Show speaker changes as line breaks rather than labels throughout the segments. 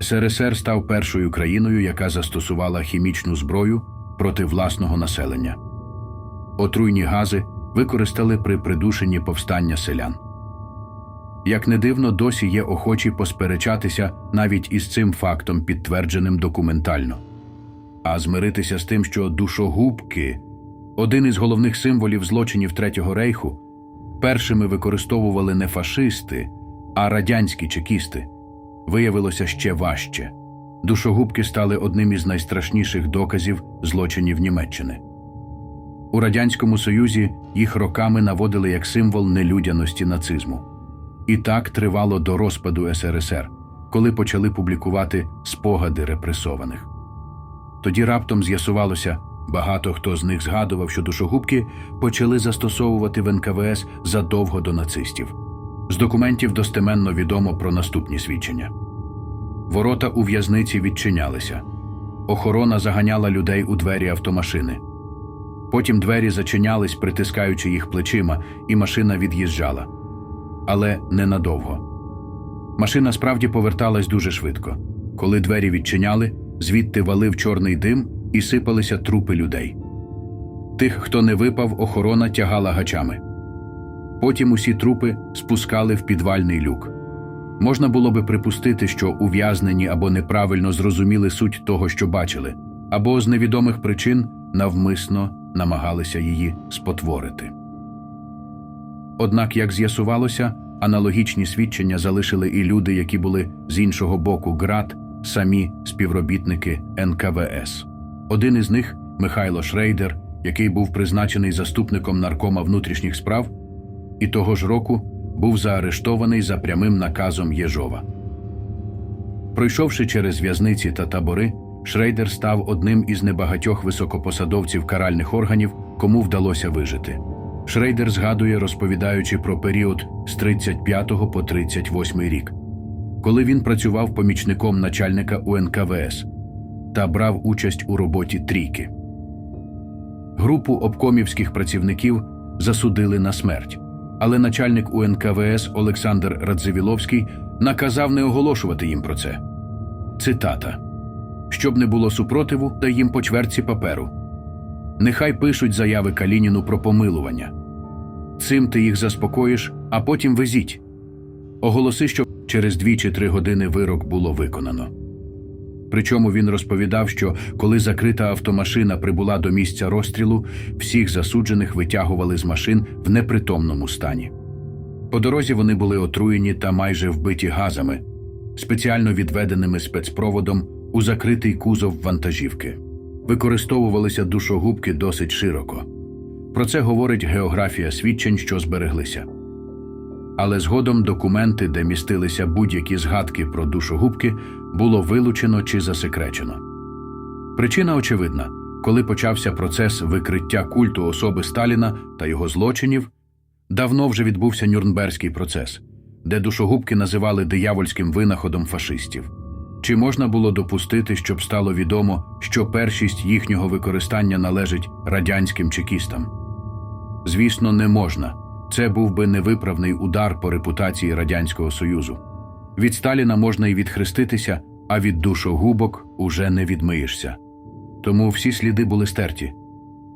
СРСР став першою країною, яка застосувала хімічну зброю проти власного населення. Отруйні гази використали при придушенні повстання селян. Як не дивно, досі є охочі посперечатися навіть із цим фактом, підтвердженим документально. А змиритися з тим, що душогубки, один із головних символів злочинів Третього рейху, першими використовували не фашисти, а радянські чекісти, виявилося ще важче. Душогубки стали одним із найстрашніших доказів злочинів Німеччини. У Радянському Союзі їх роками наводили як символ нелюдяності нацизму. І так тривало до розпаду СРСР, коли почали публікувати спогади репресованих. Тоді раптом з'ясувалося, багато хто з них згадував, що душогубки почали застосовувати в НКВС задовго до нацистів. З документів достеменно відомо про наступні свідчення. Ворота у в'язниці відчинялися. Охорона заганяла людей у двері автомашини. Потім двері зачинялись, притискаючи їх плечима, і машина від'їжджала. Але ненадовго. Машина справді поверталась дуже швидко. Коли двері відчиняли, звідти валив чорний дим і сипалися трупи людей. Тих, хто не випав, охорона тягала гачами. Потім усі трупи спускали в підвальний люк. Можна було би припустити, що ув'язнені або неправильно зрозуміли суть того, що бачили, або з невідомих причин навмисно намагалися її спотворити. Однак, як з'ясувалося, аналогічні свідчення залишили і люди, які були з іншого боку ГРАД, самі співробітники НКВС. Один із них, Михайло Шрейдер, який був призначений заступником наркома внутрішніх справ, і того ж року був заарештований за прямим наказом Єжова. Пройшовши через в'язниці та табори, Шрейдер став одним із небагатьох високопосадовців каральних органів, кому вдалося вижити. Шрейдер згадує, розповідаючи про період з 35 по 38 рік, коли він працював помічником начальника УНКВС та брав участь у роботі трійки. Групу обкомівських працівників засудили на смерть, але начальник УНКВС Олександр Радзивіловський наказав не оголошувати їм про це. Цитата щоб не було супротиву, дай їм по чверці паперу. Нехай пишуть заяви Калініну про помилування. Цим ти їх заспокоїш, а потім везіть. Оголоси, що через дві чи три години вирок було виконано. Причому він розповідав, що коли закрита автомашина прибула до місця розстрілу, всіх засуджених витягували з машин в непритомному стані. По дорозі вони були отруєні та майже вбиті газами, спеціально відведеними спецпроводом у закритий кузов вантажівки. Використовувалися душогубки досить широко. Про це говорить географія свідчень, що збереглися. Але згодом документи, де містилися будь-які згадки про душогубки, було вилучено чи засекречено. Причина очевидна, коли почався процес викриття культу особи Сталіна та його злочинів, давно вже відбувся Нюрнберзький процес, де душогубки називали диявольським винаходом фашистів. Чи можна було допустити, щоб стало відомо, що першість їхнього використання належить радянським чекістам? Звісно, не можна. Це був би невиправний удар по репутації Радянського Союзу. Від Сталіна можна і відхреститися, а від душогубок уже не відмиєшся. Тому всі сліди були стерті.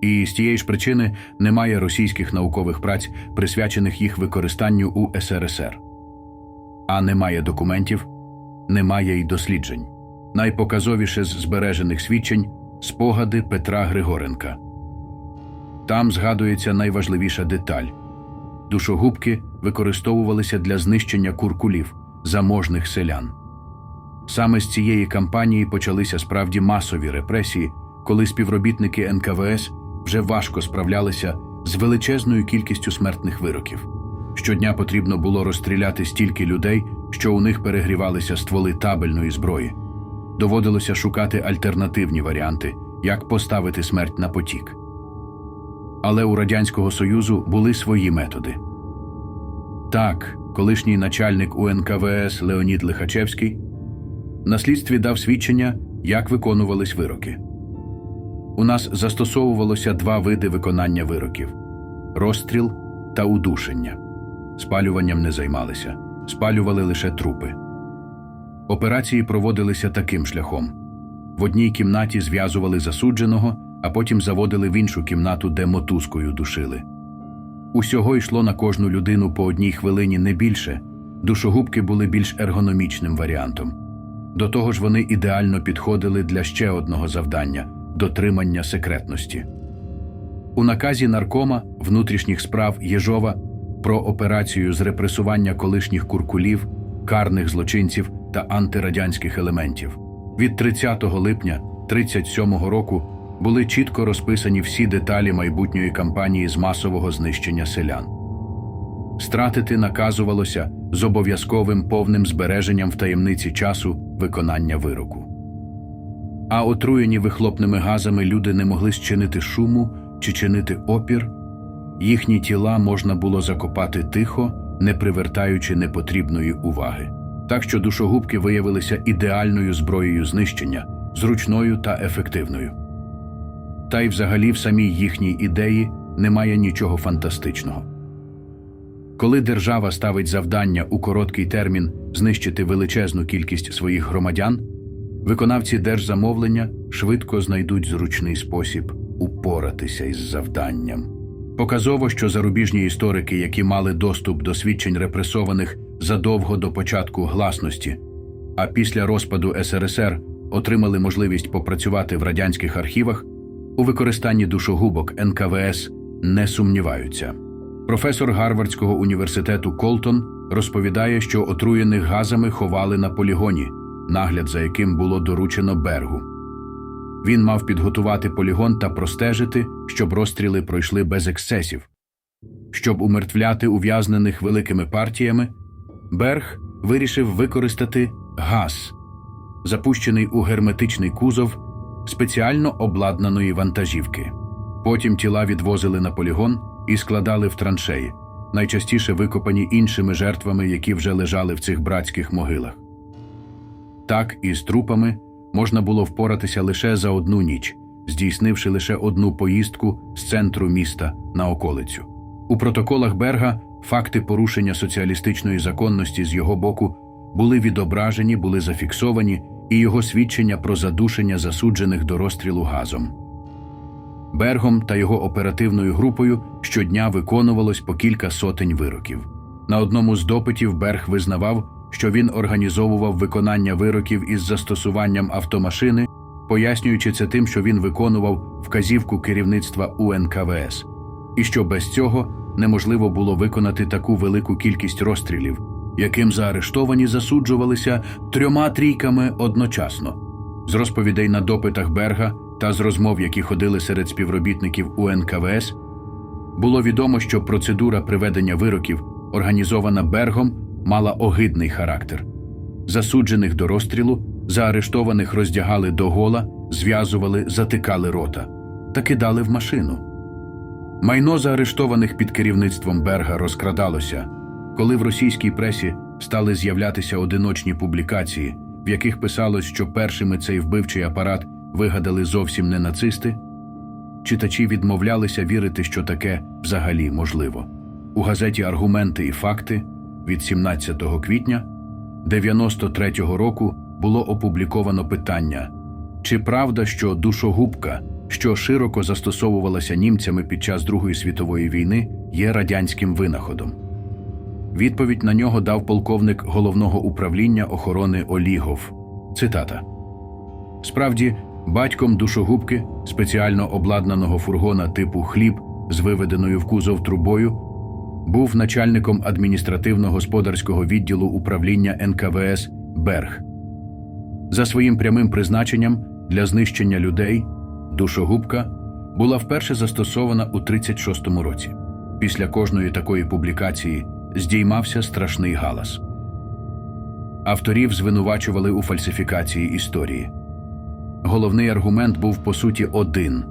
І з тієї ж причини немає російських наукових праць, присвячених їх використанню у СРСР. А немає документів, немає й досліджень. Найпоказовіше з збережених свідчень спогади Петра Григоренка. Там згадується найважливіша деталь душогубки використовувалися для знищення куркулів, заможних селян. Саме з цієї кампанії почалися справді масові репресії, коли співробітники НКВС вже важко справлялися з величезною кількістю смертних вироків. Щодня потрібно було розстріляти стільки людей, що у них перегрівалися стволи табельної зброї. Доводилося шукати альтернативні варіанти, як поставити смерть на потік. Але у Радянського Союзу були свої методи. Так, колишній начальник УНКВС Леонід Лихачевський на слідстві дав свідчення, як виконувались вироки. У нас застосовувалося два види виконання вироків розстріл та удушення. Спалюванням не займалися. спалювали лише трупи. Операції проводилися таким шляхом: в одній кімнаті зв'язували засудженого, а потім заводили в іншу кімнату, де мотузкою душили. Усього йшло на кожну людину по одній хвилині не більше. Душогубки були більш ергономічним варіантом. До того ж, вони ідеально підходили для ще одного завдання дотримання секретності. У наказі наркома внутрішніх справ Єжова про операцію з репресування колишніх куркулів, карних злочинців та антирадянських елементів. Від 30 липня 37 року були чітко розписані всі деталі майбутньої кампанії з масового знищення селян. Стратити наказувалося з обов'язковим повним збереженням в таємниці часу виконання вироку. А отруєні вихлопними газами люди не могли зчинити шуму чи чинити опір, їхні тіла можна було закопати тихо, не привертаючи непотрібної уваги. Так що душогубки виявилися ідеальною зброєю знищення, зручною та ефективною. Та й взагалі в самій їхній ідеї немає нічого фантастичного. Коли держава ставить завдання у короткий термін знищити величезну кількість своїх громадян, виконавці держзамовлення швидко знайдуть зручний спосіб упоратися із завданням. Показово, що зарубіжні історики, які мали доступ до свідчень репресованих задовго до початку гласності, а після розпаду СРСР отримали можливість попрацювати в радянських архівах, у використанні душогубок НКВС не сумніваються. Професор Гарвардського університету Колтон розповідає, що отруєних газами ховали на полігоні, нагляд за яким було доручено Бергу. Він мав підготувати полігон та простежити, щоб розстріли пройшли без ексцесів. Щоб умертвляти ув'язнених великими партіями, Берг вирішив використати газ, запущений у герметичний кузов спеціально обладнаної вантажівки. Потім тіла відвозили на полігон і складали в траншеї, найчастіше викопані іншими жертвами, які вже лежали в цих братських могилах. Так із трупами можна було впоратися лише за одну ніч, здійснивши лише одну поїздку з центру міста на околицю. У протоколах Берга факти порушення соціалістичної законності з його боку були відображені, були зафіксовані, і його свідчення про задушення засуджених до розстрілу газом. Бергом та його оперативною групою щодня виконувалось по кілька сотень вироків. На одному з допитів Берг визнавав, що він організовував виконання вироків із застосуванням автомашини, пояснюючи це тим, що він виконував вказівку керівництва УНКВС, і що без цього неможливо було виконати таку велику кількість розстрілів, яким заарештовані засуджувалися трьома трійками одночасно. З розповідей на допитах Берга та з розмов, які ходили серед співробітників УНКВС, було відомо, що процедура приведення вироків, організована Бергом, мала огидний характер. Засуджених до розстрілу, заарештованих роздягали до гола, зв'язували, затикали рота та кидали в машину. Майно заарештованих під керівництвом Берга розкрадалося, коли в російській пресі стали з'являтися одиночні публікації, в яких писалось, що першими цей вбивчий апарат вигадали зовсім не нацисти. Читачі відмовлялися вірити, що таке взагалі можливо. У газеті Аргументи і факти від 17 квітня 93-го року було опубліковано питання: чи правда, що душогубка, що широко застосовувалася німцями під час Другої світової війни, є радянським винаходом? Відповідь на нього дав полковник головного управління охорони Олігов. Цитата. Справді, батьком душогубки, спеціально обладнаного фургона типу хліб з виведеною в кузов трубою, був начальником адміністративно-господарського відділу управління НКВС Берг. За своїм прямим призначенням для знищення людей душогубка була вперше застосована у 36-му році. Після кожної такої публікації здіймався страшний галас. Авторів звинувачували у фальсифікації історії. Головний аргумент був по суті один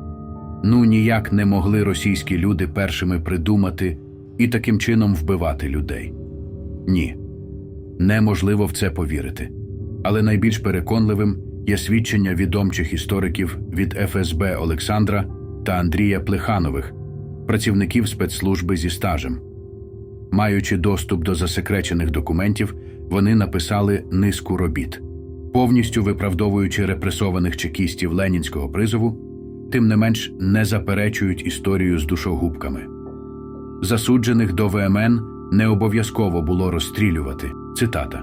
ну ніяк не могли російські люди першими придумати і таким чином вбивати людей. Ні, неможливо в це повірити. Але найбільш переконливим є свідчення відомчих істориків від ФСБ Олександра та Андрія Плеханових, працівників спецслужби зі стажем. Маючи доступ до засекречених документів, вони написали низку робіт, повністю виправдовуючи репресованих чекістів ленінського призову, тим не менш не заперечують історію з душогубками. Засуджених до ВМН не обов'язково було розстрілювати. Цитата.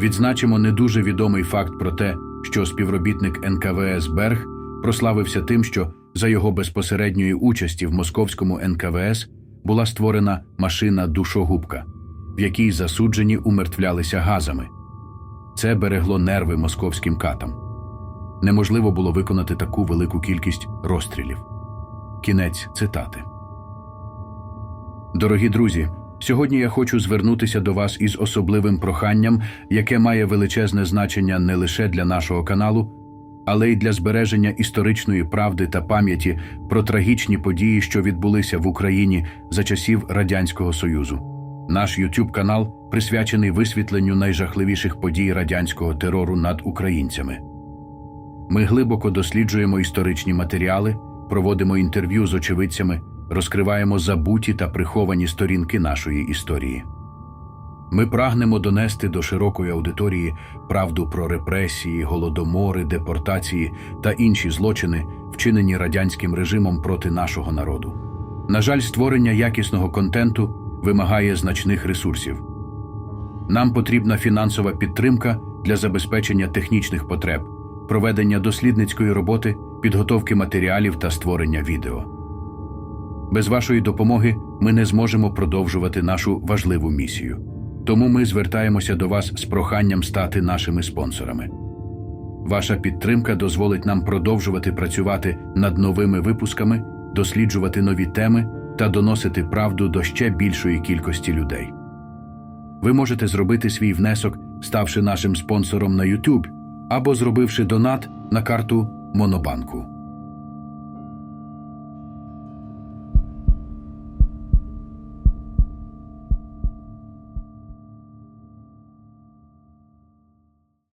Відзначимо не дуже відомий факт про те, що співробітник НКВС Берг прославився тим, що за його безпосередньої участі в московському НКВС була створена машина душогубка, в якій засуджені умертвлялися газами. Це берегло нерви московським катам. Неможливо було виконати таку велику кількість розстрілів. Кінець цитати. Дорогі друзі, сьогодні я хочу звернутися до вас із особливим проханням, яке має величезне значення не лише для нашого каналу, але й для збереження історичної правди та пам'яті про трагічні події, що відбулися в Україні за часів Радянського Союзу. Наш YouTube канал присвячений висвітленню найжахливіших подій радянського терору над українцями. Ми глибоко досліджуємо історичні матеріали, проводимо інтерв'ю з очевидцями, розкриваємо забуті та приховані сторінки нашої історії. Ми прагнемо донести до широкої аудиторії правду про репресії, голодомори, депортації та інші злочини, вчинені радянським режимом проти нашого народу. На жаль, створення якісного контенту вимагає значних ресурсів. Нам потрібна фінансова підтримка для забезпечення технічних потреб, проведення дослідницької роботи, підготовки матеріалів та створення відео. Без вашої допомоги ми не зможемо продовжувати нашу важливу місію. Тому ми звертаємося до вас з проханням стати нашими спонсорами. Ваша підтримка дозволить нам продовжувати працювати над новими випусками, досліджувати нові теми та доносити правду до ще більшої кількості людей. Ви можете зробити свій внесок, ставши нашим спонсором на YouTube або зробивши донат на карту Монобанку.